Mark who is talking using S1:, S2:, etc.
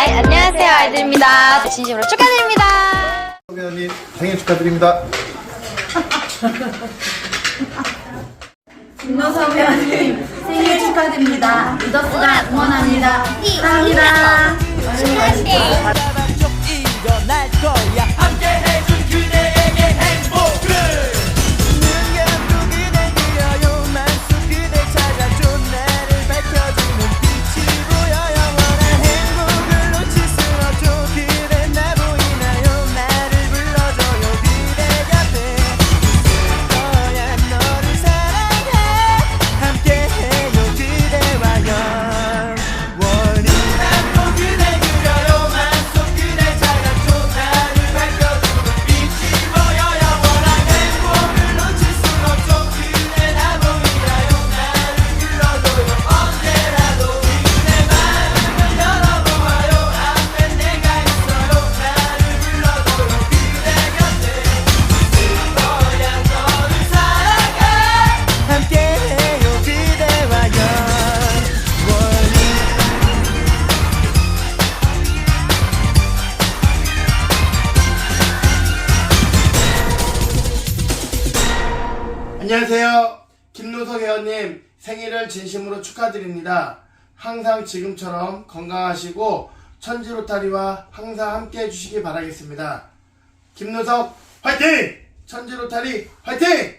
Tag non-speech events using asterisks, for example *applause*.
S1: 축하드립니다. 진심으로 축하드립니다.
S2: 소개님 생일 축하드립니다. *laughs*
S3: 김노섭 회원님 생일 축하드립니다. 리더스가 응원합니다. 사랑합니다.
S4: 일어날
S2: 안녕하세요. 김노석 회원님 생일을 진심으로 축하드립니다. 항상 지금처럼 건강하시고 천지로타리와 항상 함께 해주시기 바라겠습니다. 김노석 화이팅! 천지로타리 화이팅!